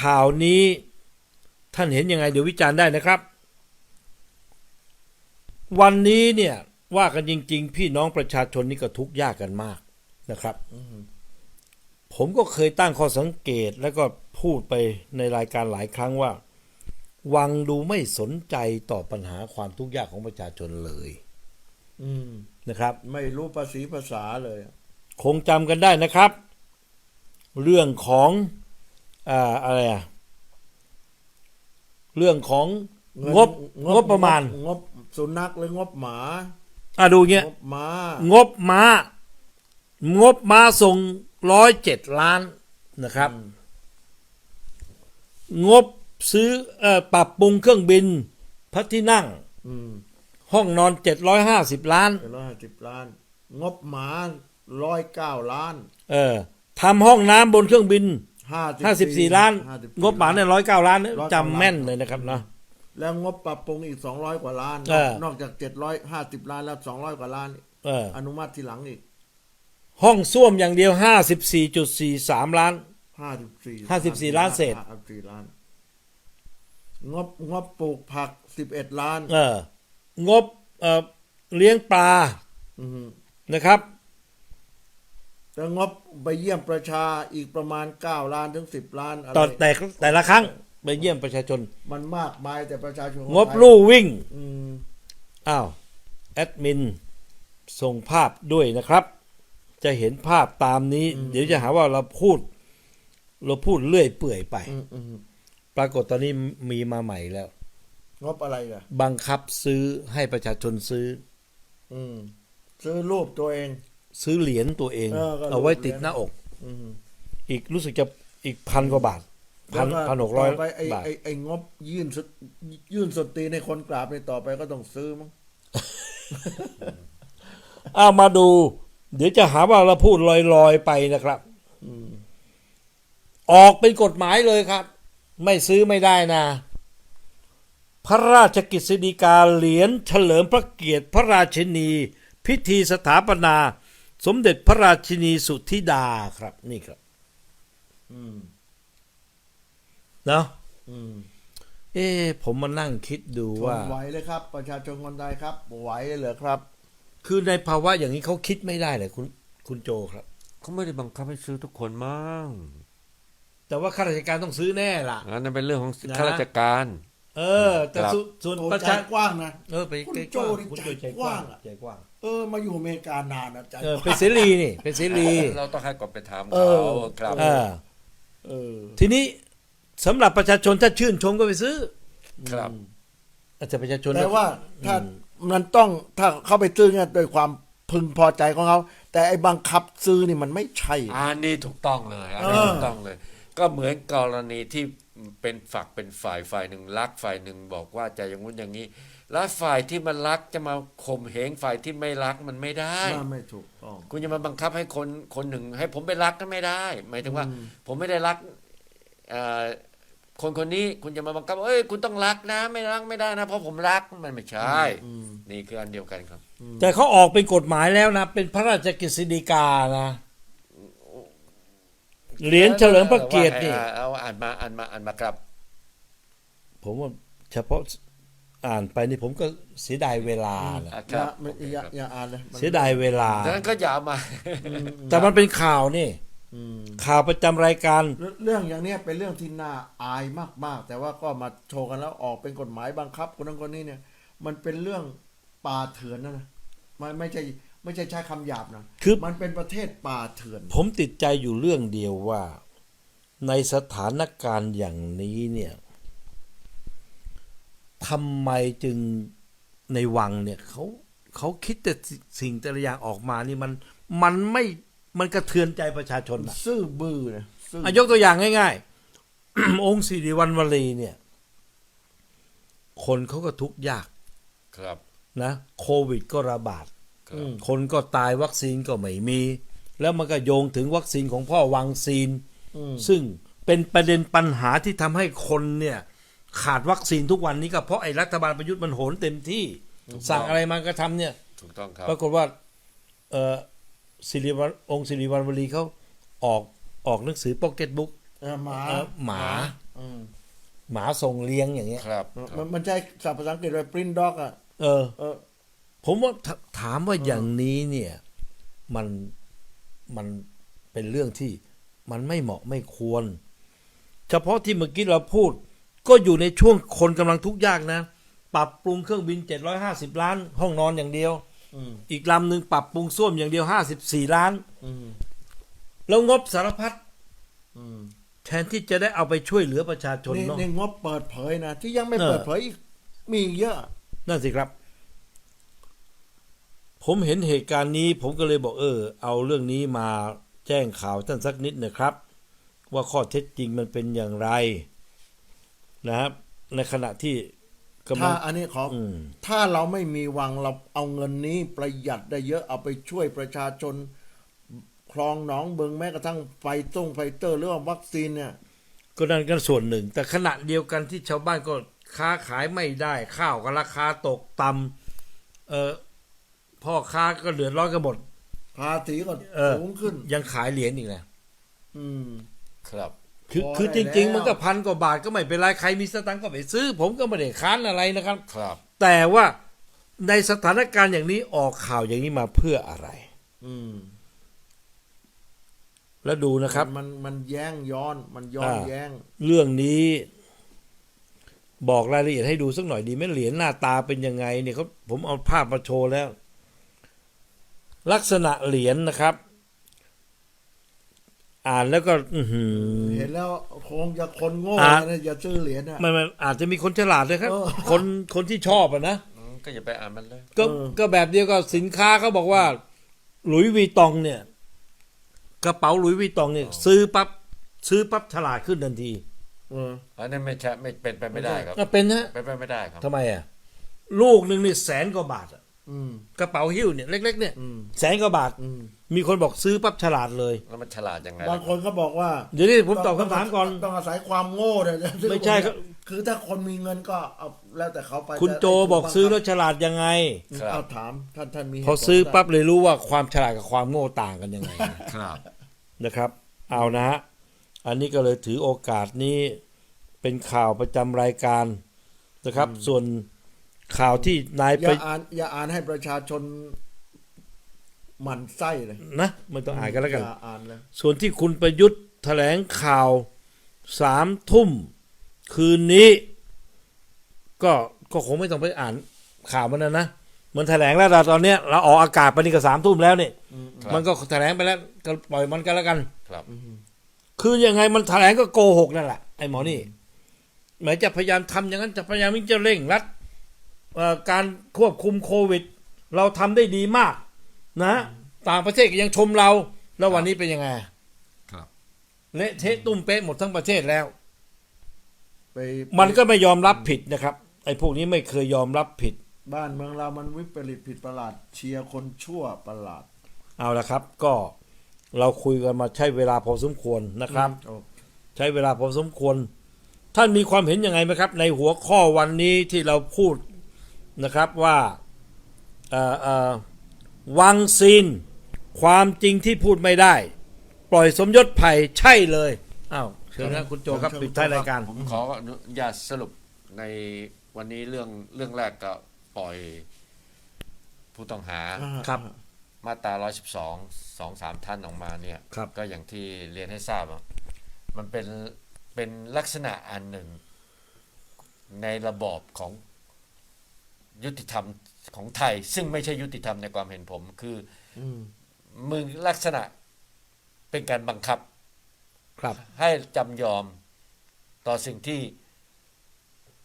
ข่าวนี้ท่านเห็นยังไงเดี๋ยววิจารณ์ได้นะครับ วันนี้เนี่ยว่ากันจริง ๆ พี่น้องประชาชนนี่ก็ทุกข์ยากกันมากนะครับผมก็เคยตั้งข้อสังเกตแล้วก็พูดไปในรายการหลายครั้งว่า วังดูไม่สนใจต่อปัญหาความทุกข์ยากของประชาชนเลย อืมนะครับ ไม่รู้ภาษีภาษาเลย คงจำกันได้นะครับ เรื่องของ อ่าอะไรอะเรื่องของเงินงบงบประมาณ งบสุนัขหรืองบหมาอะดูเงี้ยงบหมางบม้างบม้าส่งร้อยเจ็ดล้านนะครับ งบซื้อเอ่อปรับปรุงเครื่องบินพระที่นั่งอืมห้องนอนเจ็ดร้อยห้าสิบล้านเป็นร้อยห้าสิบล้าน งบหมาร้อยเก้าล้าน เออทำห้องน้ำบนเครื่องบิน ห้าห้าสิบสี่ล้าน 54งบหมาเนี่ยร้อยเก้าล้าน109จำแม่นเลยนะครับเนาะ แล้วงบปรับปรุงอีกสองร้อยกว่าล้าน เออ นอกจากเจ็ดร้อยห้าสิบล้านแล้วสองร้อยกว่าล้าน เออ อนุมัติทีหลังอีกห้องส้วมอย่างเดียวห้าสิบสี่จุดสี่สามล้าน ห้าสิบสี่54ล้านเศษ ห้าสิบสี่ล้าน งบงบปลูกผักสิบเอ็ดล้าน เออ งบเอ่อเลี้ยงปลาอืมนะครับ แล้วงบไปเยี่ยมประชาอีกประมาณเก้าล้านถึงสิบล้านอะไรต่อแต่แต่ละครั้งไปเยี่ยมประชาชน มันมากมายแต่ประชาชนงบลู่วิ่ง อืมอ้าว แอดมิน ส่งภาพด้วยนะครับ จะเห็นภาพตามนี้ เดี๋ยวจะหาว่าเราพูด เราพูดเลื่อยเปื่อยไป อืมอืมปรากฏตอนนี้มีมาใหม่แล้ว งบอะไรล่ะ บังคับซื้อให้ประชาชนซื้อ อืมซื้อรูปตัวเอง ซื้อเหรียญตัวเอง เออก็เอาไว้เหรียญติดหน้าอก อืมอีกรู้สึกจะอีกพันกว่าบาทพันแล้วพันหกร้อยต่ไปไอ้บาท ไอ้ไอ้งบยื่นสุดยื่นสดตีในคนกราบในต่อไปก็ต้องซื้อมั้งเอามาดู เดี๋ยวจะหาว่าเราพูดลอยๆไปนะครับ อืมออกเป็นกฎหมายเลยครับ ไม่ซื้อไม่ได้นะ พระราชกิจสีกาเหรียญเฉลิมพระเกียรติพระราชินี พิธีสถาปนา สมเด็จพระราชินีสุทธิดาครับ นี่ครับอืมเนาะอืมเอ๊ะผมมานั่งคิดดูทว่านไหวเลยครับ ประชาชนคนไทยครับไหวเหรอครับ คือในภาวะอย่างนี้เขาคิดไม่ได้เลยคุณคุณโจครับเขาไม่ได้บังคับให้ซื้อทุกคนมั้งแต่ว่าข้าราชการต้องซื้อแน่ล่ะอันนั้นเป็นเรื่องของนะข้าราชการ เออ แต่ครับส่วนส่วนโอ้ประใจชากว้างนะเออไปคุณใจโจกว้างนี่คุณโจใจใจกกว้าว้างงอะใจกว้างเออมาอยู่อเมริกานานนะใจเออกว้างเป็นเสรีนี่ เป็นเสรี เราต้องให้ก่อนไปถามเอเขาอ ครับเออเออทีนี้สำหรับประชาชนถ้าชื่นชมก็ไปซื้อครับ อาจจะประชาชนแต่ว่าถ้ามันต้องถ้าเข้าไปซื้อเนี่ยด้วยความพึงพอใจของเขา แต่ไอ้บังคับซื้อนี่มันไม่ใช่ อันนี้ถูกต้องเลยอันนี้เออ ถูกต้องเลย ก็เหมือนกรณีที่เป็นฝักเป็นฝ่ายฝ่ายหนึ่งรักฝ่ายหนึ่งบอกว่าจะอย่างงู้นอย่างนี้ แล้วฝ่ายที่มันรักจะมาข่มเหงฝ่ายที่ไม่รักมันไม่ได้น่าไม่ถูกต้อง คุณจะมาบังคับให้คนคนหนึ่ง ให้ผมไปรักก็ไม่ได้ หมายถึงว่า ผมไม่ได้รักเอ่อคนคนนี้คุณจะมาบังคับว่าเอ้ยคุณต้องรักนะ ไม่รักไม่ได้นะ เพราะผมรักมันไม่ใช่ นี่คืออันเดียวกันครับ แต่เขาออกเป็นกฎหมายแล้วนะ เป็นพระราชกฤษฎีกานะเหรียญเฉลิมพระเกียรตินี่ว่าให้เอาอ่านมาอ่านมาอ่านมาครับ ผมว่าเฉพาะ อ่านไปนี่ผมก็เสียดายเวลานะอะอคย่ารับไม่อย่าอย่าอ่านเลยมันเสียดายเวลา ดังนั้นก็อย่าเอามา แต่มันเป็นข่าวนี่ อืมข่าวประจำรายการ เรื่องเรื่องอย่างเนี้ยเป็นเรื่องที่น่าอายมากๆ แต่ว่าก็มาโชว์กันแล้วออกเป็นกฎหมายบังคับคนนั้นคนนี้เนี่ย มันเป็นเรื่องป่าเถื่อนนะนะมันไม่ใช่ไม่ใช่ใช้คำหยาบนะคือ มันเป็นประเทศป่าเถื่อน ผมติดใจอยู่เรื่องเดียวว่า ในสถานการณ์อย่างนี้เนี่ย ทำไมจึงในวังเนี่ยเขาเขาคิดแต่สิ่งแต่ละอย่างออกมานี่มันมันไม่มันกระเทือนใจประชาชนอะซื่อบื้อนะซื่ออะยกตัวอย่างง่ายๆ องค์สิริวัณวลีเนี่ย คนเขาก็ทุกข์ยากครับนะโควิดก็ระบาดครับคนก็ตายวัคซีนก็ไม่มี แล้วมันก็โยงถึงวัคซีนของพ่อวังซีนอืมซึ่งเป็นประเด็นปัญหาที่ทำให้คนเนี่ย ขาดวัคซีนทุกวันนี้ก็เพราะไอ้รัฐบาลประยุทธ์มันโหนเต็มที่สั่งอะไรมันก็ทำเนี่ย ถูกต้องครับ ปรากฏว่า เออสิริวัณองค์สิริวัณวลีเขาออกออกหนังสือพ็อกเก็ตบุ๊กเออหมาหมาหมาส่งเลี้ยงอย่างเงี้ย ครับมันมันใช้ศัพท์ภาษาอังกฤษว่า print dog อะเออ เออ ผมว่าถถามว่าอย่างนี้เนี่ย มันมันเป็นเรื่องที่มันไม่เหมาะไม่ควร เฉพาะที่เมื่อกี้เราพูด ก็อยู่ในช่วงคนกำลังทุกข์ยากนะ ปรับปรุงเครื่องบิน 750 ล้าน ห้องนอนอย่างเดียว อืมอีกลำหนึ่งปรับปรุงส้วมอย่างเดียว 54 ล้าน อืมแล้วงบสารพัดอืมแทนที่จะได้เอาไปช่วยเหลือประชาชนนี่เนาะนี่งบเปิดเผยนะ ที่ยังไม่เออ เปิดเผยอีกมีอีกเยอะ นั่นสิครับ ผมเห็นเหตุการณ์นี้ ผมก็เลยบอกเออ เอาเรื่องนี้มาแจ้งข่าวท่านสักนิดนะครับ ว่าข้อเท็จจริงมันเป็นอย่างไร นะครับ ในขณะที่กำลัถ้าง อันนี้ขอออืมถ้าเราไม่มีวังเราเอาเงินนี้ประหยัดได้เยอะเอาไปช่วยประชาชน คลองหนองเบิงแม้กระทั่งไฟต้งไฟเตอร์หรือว่าวัคซีนเนี่ย ก็นั่นกันส่วนหนึ่ง แต่ขณะเดียวกันที่ชาวบ้านก็ค้าขายไม่ได้ ข้าวก็ราคาตกต่ำเออพ่อค้าก็เดือดร้อนกันหมด ภาษีก็เออ สูงขึ้น ยังขายเหรียญอีกนะ อืม ครับ คือพอคือจได้ริง ๆ แล้วมันก็พันกว่าบาทก็ไม่เป็นไรใครมีสตังค์ก็ไปซื้อ ผมก็ไม่ได้ค้านอะไรนะครับ ครับ แต่ว่าในสถานการณ์อย่างนี้ออกข่าวอย่างนี้มาเพื่ออะไร อืมแล้วดูนะครับ มันมันแย้งย้อน มันย้อนอ่า แย้งเรื่องนี้ บอกรายละเอียดให้ดูสักหน่อยดีไหมเหรียญหน้าตาเป็นยังไงเนี่ยเขาผมเอาภาพมาโชว์แล้ว ลักษณะเหรียญนะครับ อ่านแล้วก็อือหือ เห็นแล้วคงจะคนโง่อ่านะอย่าซื้อเหรียญอะมันมันอาจจะมีคนฉลาดเลยครับ เออ คนคนที่ชอบอะนะ อืมก็อย่าไปอ่านมันเลย ก็เออ ก็แบบเดียวกับสินค้าเขาบอกว่า หลุยส์วีตองเนี่ย กระเป๋าหลุยส์วีตองเนี่ย ซื้อปั๊บซื้อปั๊บฉลาดขึ้นทันทีเออ อันนั้นไม่ใช่ไม่เป็นไปไม่ได้ครับก็เป็นนะเป็นไปไม่ได้ครับ ทำไมอะ ลูกหนึ่งนี่แสนกว่าบาทอะอืมกระเป๋าหิ้วเนี่ยเล็ก ๆ เนี่ยอืมแสนกว่าบาท อืม มีคนบอกซื้อปั๊บฉลาดเลย แล้วมันฉลาดยังไงบางคนก็บอกว่าเดี๋ยวนี้ผมตอบคำถามก่อน ต้องอาศัยความโง่เนี่ยจะซื้อไม่ใช่ครับ คือถ้าคนมีเงินก็เอาแล้วแต่เขาไปคุณแต่โจบอกซื้อแล้วฉลาดยังไงครับเอาถามท่านท่านมีพอซื้อปั๊บเลยรู้ว่าความฉลาดกับความโง่ต่างกันยังไงครับนะครับ เอานะฮะอันนี้ก็เลยถือโอกาสนี้เป็นข่าวประจำรายการนะครับ ส่วนข่าวที่นายอไปย่าอ่านอย่าอ่านให้ประชาชนห มั่นไส้เลยนะไม่ต้องอ่านกันแล้วกัน อย่าอ่านเลยส่วนที่คุณประยุทธ์แถลงข่าวสามทุ่ม คืนนี้ ก็ก็คงไม่ต้องไปอ่านข่าวมันนะนะมันแถลงแล้วแต่ตอนเนี้ยเราออกอากาศไปนี่ก็สามทุ่มแล้วนี่ครับ มันก็แถลงไปแล้วก็ปล่อยมันกันแล้วกัน ครับ คือยังไงมันแถลงก็โกหกนั่นแหละไอ้หมอนี่หมายจะพยายามทำอย่างนั้นจะพยายามที่จะเร่งรัดเอ่อการควบคุมโควิด เราทำได้ดีมาก นะต่างประเทศก็ยังชมเรา แล้ววันนี้เป็นยังไงครับเละเทะตุ้มเป๊ะหมดทั้งประเทศแล้วไปมันก็ไม่ยอมรับผิดนะครับ ไอ้พวกนี้ไม่เคยยอมรับผิด บ้านเมืองเรามันวิปริตผิดประหลาด เชียร์คนชั่วประหลาด เอาละครับ ก็เราคุยกันมาใช้เวลาพอสมควรนะครับโอ้ใช้เวลาพอสมควร ท่านมีความเห็นยังไงไหมครับ ในหัวข้อวันนี้ที่เราพูดนะครับว่าเอ่อเอ่อ วังซีน ความจริงที่พูดไม่ได้ ปล่อยสมยศไผ่ใช่เลยอ้าวเชิญนะคุณโจครับปิดท้ายรายการผมขออนุญาตสรุปในวันนี้เรื่องเรื่องแรกก็ปล่อยผู้ต้องหาอ่าครับ มาตรา112สองสามท่านออกมาเนี่ยครับก็อย่างที่เรียนให้ทราบอะมันเป็นเป็นลักษณะอันหนึ่งในระบอบของยุติธรรม ของไทย ซึ่งไม่ใช่ยุติธรรมในความเห็นผม คืออืมมึงลักษณะเป็นการบังคับ ครับ ให้จำยอมต่อสิ่งที่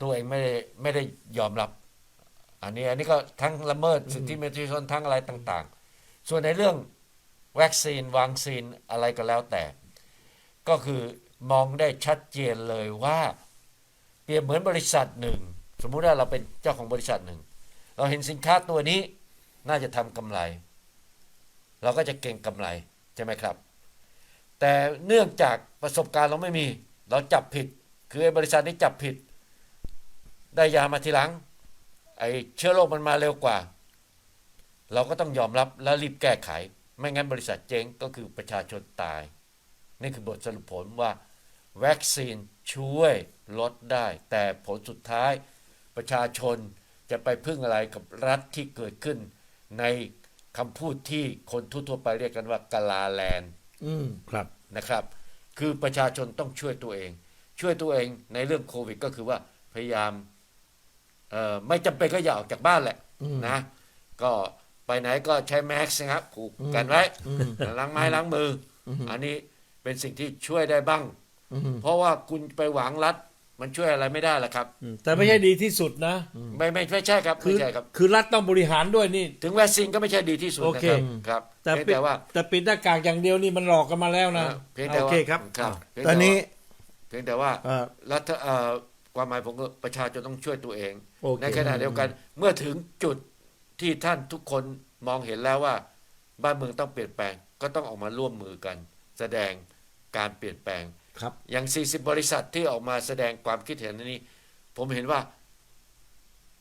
ตัวเองไม่ได้ไม่ได้ยอมรับ อันนี้ อันนี้ก็ทั้งละเมิดสิทธิมนุษยชนทั้งอะไรต่าง ๆ ส่วนในเรื่องวัคซีนวังซีนอะไรก็แล้วแต่ ก็คือมองได้ชัดเจนเลยว่า เปรียบเหมือนบริษัทหนึ่ง สมมุติว่าเราเป็นเจ้าของบริษัทหนึ่ง เราเห็นสินค้าตัวนี้น่าจะทำกำไร เราก็จะเก่งกำไรใช่ไหมครับ แต่เนื่องจากประสบการณ์เราไม่มี เราจับผิด คือไอ้บริษัทนี้จับผิด ได้ยามาทีหลัง ไอ้เชื้อโรคมันมาเร็วกว่า เราก็ต้องยอมรับและรีบแก้ไข ไม่งั้นบริษัทเจ๊งก็คือประชาชนตาย นี่คือบทสรุปผลว่าวัคซีนช่วยลดได้ แต่ผลสุดท้ายประชาชน จะไปพึ่งอะไรกับรัฐที่เกิดขึ้น ในคำพูดที่คนทั่วๆไปเรียกกันว่ากาลาแลนด์อืมครับนะครับ คือประชาชนต้องช่วยตัวเอง ช่วยตัวเองในเรื่องโควิด ก็คือว่าพยายามเอ่อไม่จำเป็นก็อย่าออกจากบ้านแหละนะ ก็ไปไหนก็ใช้แมสนะครับผูกกันไว้ล้างไม้ล้างมือออันนี้เป็นสิ่งที่ช่วยได้บ้าง เพราะว่าคุณไปหวังรัฐ มันช่วยอะไรไม่ได้หรอกครับอืมแต่ไม่ใช่ดีที่สุดนะ ไม่ไม่ไม่ใช่ครับคืไม่อใช่ครับ คือรัฐต้องบริหารด้วยนี่ ถึงวัคซีนก็ไม่ใช่ดีที่สุดโอนะเคครับครับแต่เพียงปิดแต่ว่าแต่ปิดหน้ากากอย่างเดียวนี่มันหลอกกันมาแล้วนะเอ่อเพียงแต่โอว่าเคครับ ครับอ้าวเพียงตอนนี้เพียงแต่ว่าเอ่อ รัฐเอ่อความหมายผมก็ประชาชนต้องช่วยตัวเอง โอเค ในขณะเดียวกันเมื่อถึงจุดที่ท่านทุกคนมองเห็นแล้วว่า บ้านเมืองต้องเปลี่ยนแปลงก็ต้องออกมาร่วมมือกัน แสดงการเปลี่ยนแปลง ครับ อย่าง 40 บริษัทที่ออกมาแสดงความคิดเห็นนี้ ผมเห็นว่า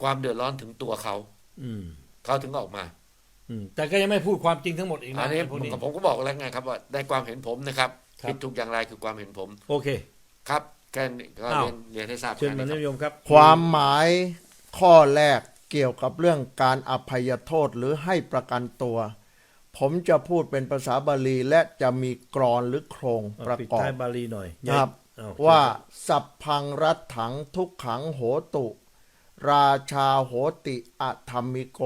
ความเดือดร้อนถึงตัวเขา อืม เขาถึงออกมา อืม แต่ก็ยังไม่พูดความจริงทั้งหมดอีกนะอันนี้พวกนี้ผมก็บอกแล้วไงครับว่าในความเห็นผมนะครับครับผิดถูกอย่างไรคือความเห็นผม โอเค ครับแค่นี้ก็อ้าวเรียนเรียนให้ทราบเชิญแค่มานี้ครับนิยมครับ ความหมายข้อแรกเกี่ยวกับเรื่องการอภัยโทษหรือให้ประกันตัว ผมจะพูดเป็นภาษาบาลีและจะมีกรอนหรือโครงประปิดกอบ ท้ายบาลีหน่อยครับเอว่าสัพพังรัตถังทุกขังโหตุ ราชาโหติอธรรมิโก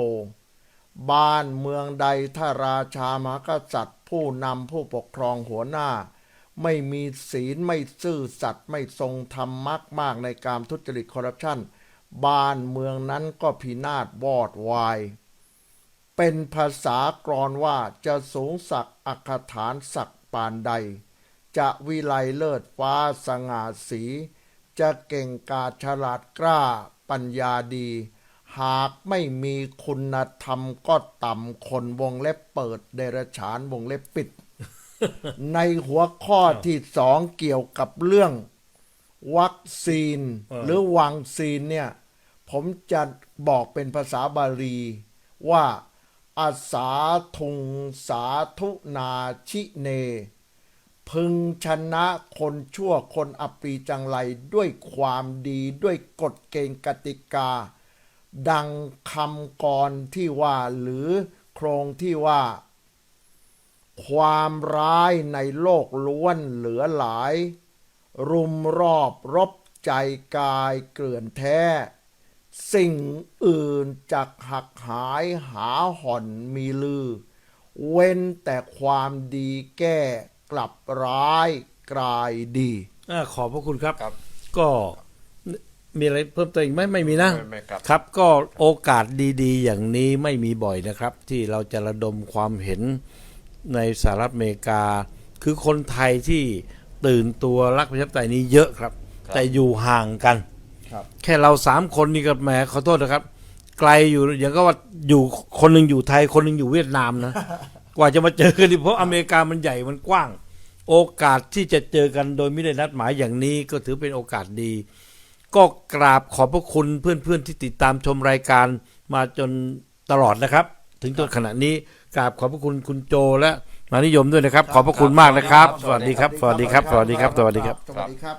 บ้านเมืองใดถ้าราชามหากษัตริย์ ผู้นำผู้ปกครองหัวหน้า ไม่มีศีลไม่ซื่อสัตย์ไม่ทรงธรรมมากมากในการทุจริตคอร์รัปชันบ้านเมืองนั้นก็พินาศวอดวาย เป็นภาษากรอนว่าจะสูงสักดิ์อักฐานศักดิ์ปานใด จะวิไลเลิศฟ้าสง่าสี จะเก่งกาจฉลาดกล้าปัญญาดี หากไม่มีคุณธรรมก็ต่ำคนวงเล็บเปิดเดรฉานวงเล็บปิด ในหัวข้อที่สองเกี่ยวกับเรื่อง วัคซีนเออหรือวังซีนเนี่ย ผมจะบอกเป็นภาษาบาลีว่า อาสาทุงสาธุนาชิเน พึงชนะคนชั่วคนอปรีจังไรด้วยความดีด้วยกฎเกณฑ์กติกา ดังคำกรที่ว่าหรือโครงที่ว่า ความร้ายในโลกล้วนเหลือหลาย รุมรอบรบใจกายเกลื่อนแท้ สิ่งอื่นจากหักหายหาห่อนมีลือ เว้นแต่ความดีแก้กลับร้ายกลายดีอ่าขอบพระคุณครับ ครับ ก็มีอะไรเพิ่มเติมอีกไหมไม่มีนะไม่ไม่ครับ ครับ ก็โอกาสดีๆ อย่างนี้ไม่มีบ่อยนะครับ ที่เราจะระดมความเห็นในสหรัฐอเมริกา คือคนไทยที่ตื่นตัวรักประชาธิปไตยนี้เยอะครับครับแต่อยู่ห่างกันครับ แค่เราสามคนนี่ก็แหมขอโทษนะครับ ไกลอยู่อย่างก็ว่าอยู่คนหนึ่งอยู่ไทยคนหนึ่งอยู่เวียดนามนะ กว่าจะมาเจอกันนี่เพราะอเมริกามันใหญ่มันกว้าง โอกาสที่จะเจอกันโดยไม่ได้นัดหมายอย่างนี้ก็ถือเป็นโอกาสดี ก็กราบขอบพระคุณเพื่อนๆที่ติดตามชมรายการมาจนตลอดนะครับ ถึงจนขณะนี้กราบขอบพระคุณคุณโจและมานิยมด้วยนะครับ ขอบพระคุณมากนะครับ สวัสดีครับ สวัสดีครับ สวัสดีครับ สวัสดีครับ สวัสดีครับ